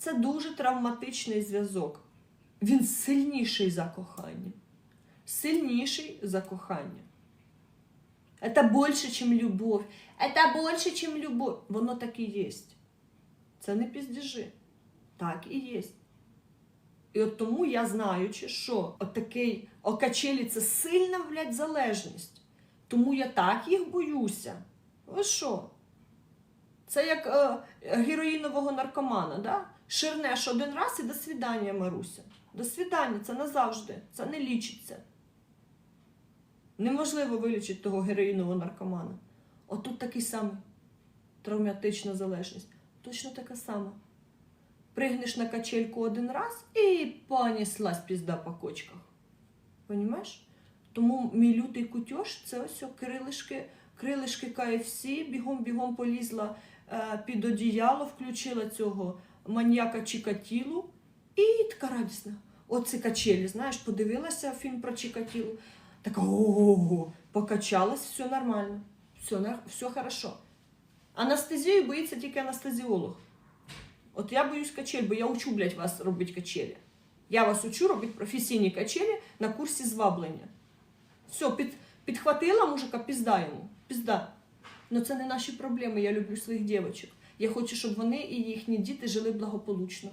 Це дуже травматичний зв'язок. Він сильніший за кохання. Сильніший за кохання. Это більше, чем любов. Это більше, чем любов. Воно так і є. Це не піздіжи. Так і є. І от тому я знаючи, що отакий окачелі це сильна, блядь, залежність. Тому я так їх боюся. Ви що? Це як е, героїнового наркомана, да? Ширнеш один раз і до свідання, Маруся. До свідання, це назавжди, це не лічиться. Неможливо вилічити того героїнового наркомана. Отут такий самий травматична залежність. Точно така сама. Пригнеш на качельку один раз і понеслась пізда по кочках. Понімаєш? Тому мій лютий кутьош це ось крилишки, крилишки KFC, бігом-бігом полізла під одіяло, включила цього маньяка Чікатілу і така радісна. Оце качелі, знаєш, подивилася фільм про Чікатілу. Така ого, покачалась, все нормально, все, все хорошо. Анестезію боїться тільки анестезіолог. От я боюсь качель, бо я учу, блядь, вас робити качелі. Я вас учу робити професійні качелі на курсі зваблення. Все, під, підхватила мужика, пізда йому. Пізда. Ну це не наші проблеми. Я люблю своїх дівчинок. Я хочу, щоб вони і їхні діти жили благополучно.